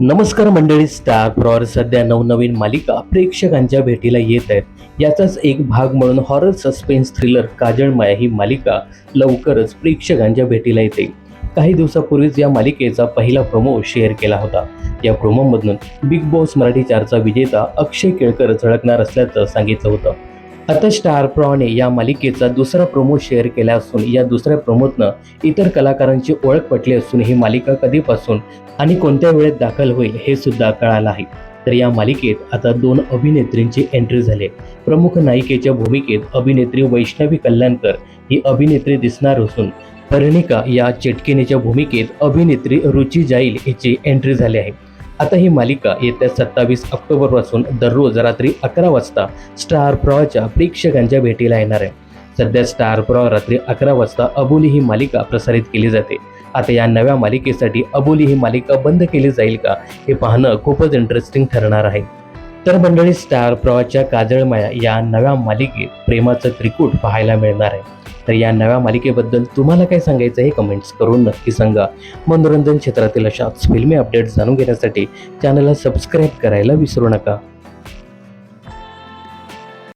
नमस्कार मंडळी स्टार प्रॉर सध्या नवनवीन मालिका प्रेक्षकांच्या भेटीला येत आहेत. याचाच एक भाग म्हणून हॉरर सस्पेन्स थ्रिलर काजळमाया ही मालिका लवकरच प्रेक्षकांच्या भेटीला येते. काही दिवसापूर्वीच या मालिकेचा पहिला प्रोमो शेअर केला होता. या प्रोमोमधून बिग बॉस मराठी चारचा विजेता अक्षय केळकर झळकणार असल्याचं सांगितलं होतं. आता स्टार प्रॉने या मालिकेचा दुसरा प्रोमो शेअर केला असून या दुसऱ्या प्रोमोतनं इतर कलाकारांची ओळख पटली असून ही मालिका कधीपासून आणि कोणत्या वेळेत दाखल होईल हे सुद्धा कळालं आहे. तर या मालिकेत आता दोन अभिनेत्रींची एंट्री झाली. प्रमुख नायिकेच्या भूमिकेत अभिनेत्री वैष्णवी कल्याणकर ही अभिनेत्री दिसणार असून परिणिका या चेटकिनीच्या भूमिकेत अभिनेत्री रुची जाईल हिची एंट्री झाली आहे. आता ही मालिका येत्या सत्तावीस ऑक्टोबरपासून दररोज रात्री अकरा वाजता स्टार प्रवाच्या प्रेक्षकांच्या भेटीला येणार आहे. सध्या स्टार प्रवाह रात्री अकरा वाजता अबोली ही मालिका प्रसारित केली जाते. आता या नव्या मालिकेसाठी अबोली ही मालिका बंद केली जाईल का हे पाहणं खूपच इंटरेस्टिंग ठरणार आहे. तर मंडळी स्टार प्रवाच्या काजळमाया या नव्या मालिकेत प्रेमाचं त्रिकूट पाहायला मिळणार आहे. तर या नव्या मालिकेबद्दल तुम्हाला काय सांगायचं हे कमेंट्स करून नक्की सांगा. मनोरंजन क्षेत्रातील अशाच फिल्मी अपडेट्स जाणून घेण्यासाठी चॅनलला सबस्क्राईब करायला विसरू नका.